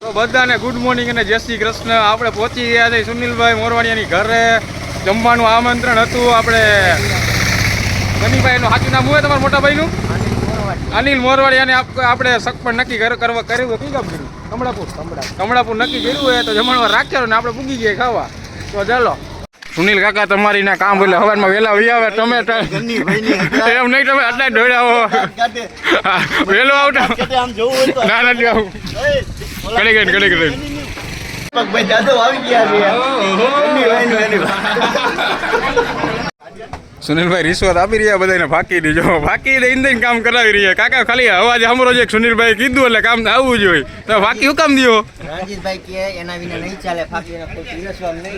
તો બધાને good morning અને જય શ્રી કૃષ્ણ. આપણે પહોંચી ગયા છે સુનિલભાઈ મોરવાડિયાની ઘરે. જમવાનું આમંત્રણ હતું. આપણે ગનીભાઈનું સાચું નામ હોય તમારા મોટા ભાઈનું? અનિલ મોરવાડિયાને આપ- આપણે સગપણ નક્કી કરવા કર્યું કઈ કામ કર્યું? કમળાપુર કમળાપુર. નક્કી કર્યું હોય તો જમણવાર રાખ્યો ને આપણે પૂગી ગયા ખાવા. તો ચાલો. સુનિલ કાકા તમારી ના કામ એટલે હવારમાં વહેલા વી આવે તમે એમ નહીં તમે આટલા દોડ્યા હો. વહેલો આવતા ના ના આવું. કડી ગઈ કડી ગઈ સુનિલભાઈ રિશ્વત આપી રહ્યા બધાને ફાંકી દીજો. ફાંકી દઈને દઈને કામ કરાવી રહ્યા. કાકા ખાલી અવાજ સાંભળો છે સુનિલભાઈ કીધું એટલે કામ આવવું જોઈએ. તો ફાંકી શું કામ દો રણજીતભાઈ કે એના વિના નહીં ચાલે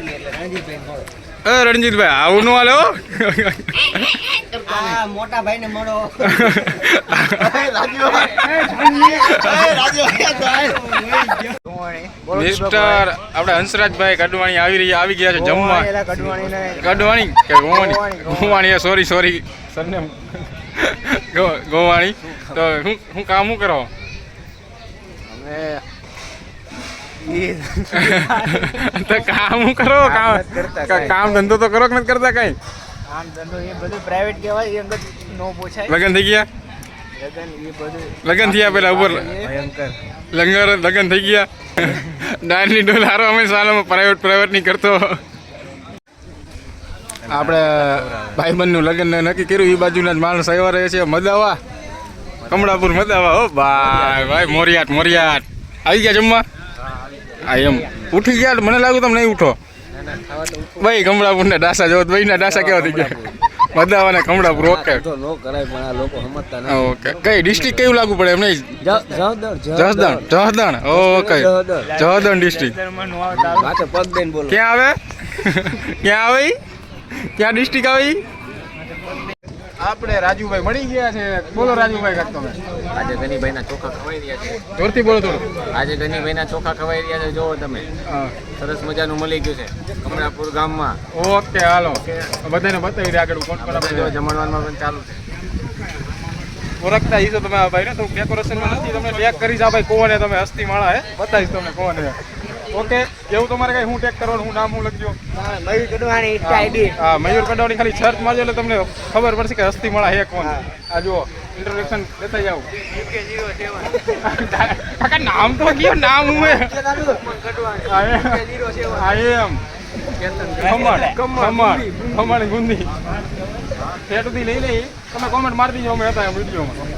એટલે રણજીતભાઈ રણજીતભાઈ આવું નો હાલો મોટા ભાઈ ને મળો ભાઈને મળો મિસ્ટર આપણે હંસરાજભાઈ કડવાણી આવી રહ્યા આવી ગયા છે જમવા. કડવાણી કે Govani Govani? Sorry sorry surname. Govani. તો હું હું કામ શું કરો? તો કામ હું કરો? કામ કામ ધંધો તો કરો કે નથી કરતા કઈ? કામ ધંધો એ બધું પ્રાઇવેટ કહેવાય એ અંગત નો પૂછાય. લગન થઈ ગયા? લગન થયા પેલા ઉપર. લંગર લગન થઈ ગયા. ડાયરની ડોલ હારો અમે સાલામાં પ્રાઇવેટ પ્રાઇવેટ નહીં કરતો. આપણે ભાઈબંધનું લગ્ન નક્કી કર્યું એ બાજુના જ માણસ આવ્યા રહે છે. મદાવા. કમળાપુર મદાવા. હો ભાઈ ભાઈ મોરિયાટ મોરિયાટ આવી ગયા જમવા? હા એમ. ઉઠી ગયા મને લાગ્યું તમે નહીં ઉઠો. ભાઈ કમળાપુરના ડાસા જો ભાઈના ડાસા કેવા થઈ ગયા? મદાવા ને રોકે તો નો કરાય પણ આ લોકો સમજતા હા, ઓકે. કઈ ડિસ્ટ્રિક્ટ કેવું લાગુ પડે એમ નહીં? જહદણ જસદણ જસદણ. ઓકે. જહદણ ડિસ્ટ્રિક્ટ માથે પગ દઈને બોલો. ક્યાં આવે? ક્યાં આવે ક્યાં ડિસ્ટ્રિક્ટ આવે? આપણે રાજુભાઈ મળી ગયા છે. બોલો રાજુભાઈ કાક તમે. આજે ગનીભાઈના ચોખા ખવાઈ રહ્યા છે. જોરથી બોલો થોડું. આજે ગનીભાઈના ચોખા ખવાઈ રહ્યા છે જોવો તમે. સરસ મજાનું મળી ગયું છે. કમળાપુર ગામમાં. ઓકે હાલો. બધાને બતાવી દે આગળ જો આપણે જમણવારમાં પણ ચાલુ છે. ઓળખતા ઈ તો તમે આ ભાઈ ને તો ડેકોરેશનમાં નથી. તમે બેક કરીશ જા ભાઈ કોને તમે હસ્તી માળા હે? બતાવીશ તમને કોને. ઓકે એવું તમારે કઈ હું ટેક કરવાનું હું નામ હું લખજો? મયુર કડવાણી આઈડી હા મયુર કડાવની ખાલી સર્ચ મારજો એટલે તમને ખબર પડશે કે હસ્તી માળા હે કોણ. આ જુઓ ઇન્ટ્રોડક્શન લેતા જાવ કાકા નામ તો કયો નામ હું હે આઈ એમ. ખમણ ખમણ ખમણ. ગુંદી. પેટથી લઈ લઈ. તમે કોમેન્ટ મારી દીજો અમે હતા વિડીયોમાં.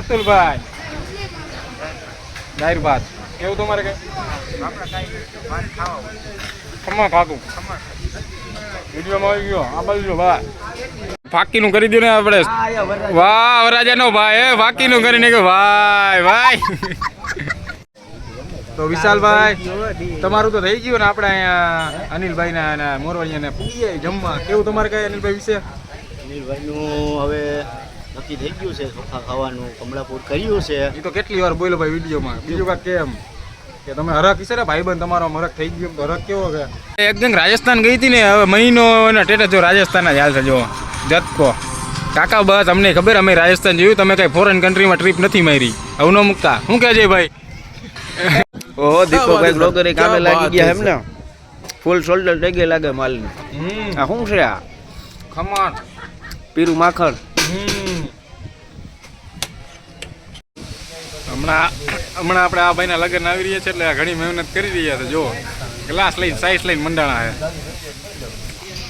અતુલભાઈ. દાયર કેવું તમારે કઈ? ખમણ ખાતું વિડીયોમાં આવી ગયો. આ બાજુ ભાઈ ફાકીનું કરી દઉં ને આપણે. વાહ વરાજાનો ભાઈ હે ફાકીનું કરીને કે ભાઈ ભાઈ તો વિશાલભાઈ તમારું તો થઈ ગયું ને આપણે અહીંયા અનિલભાઈ ના મોરવાડિયાને પૂછીએ જમવા. કેવું તમારે કઈ અનિલભાઈ વિશે? અનિલભાઈનું હવે નક્કી થઈ ગયું છે. ચોખા ખાવાનું કમળાપુર કર્યું છે. એ તો કેટલી વાર બોલ્યો ભાઈ વિડીયોમાં? બીજું કાંઈ કેમ? કે તમે હરક છે ને ભાઈબંધ તમારો હરક થઈ ગયો હરક કેવો કે એકદમ રાજસ્થાન ગઈ હતી ને હવે મહિનો એના ટેટા જો રાજસ્થાન જ હાલ છે જો. જતકો. કાકા બસ અમને ખબર અમે રાજસ્થાન જોયું તમે કઈ ફોરેન કન્ટ્રીમાં ટ્રીપ નથી મારી. આવું ન મૂકતા. શું કહે છે ભાઈ? ઓહો દીપકભાઈ બ્લોગર કામે લાગી ગયા એમ ને ફૂલ શોલ્ડર થઈ ગયા લાગે માલની. આ શું છે આ? ખમણ. પીરું માખણ. હમ. હમણાં હમણાં આપણે આ ભાઈના લગ્ન આવી રહ્યા છે એટલે ઘણી મહેનત કરી રહ્યા છે, જો. ગ્લાસ લઈને, સાઈઝ લઈને મંડાણા છે.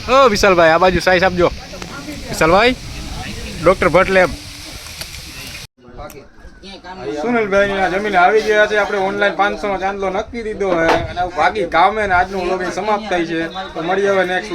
હો વિશાલભાઈ, આ બાજુ સાઈઝ આપજો. વિશાલભાઈ, ડોક્ટર ભટ્ટ લેબ સુનિલભાઈ જમીન આવી ગયા છે. આપણે ઓનલાઈન પાંચસો ચાંદલો નક્કી દીધો છે. અને ભાગી આજનું વ્લોગ સમાપ્ત થાય છે. તો હવે નેક્સ્ટ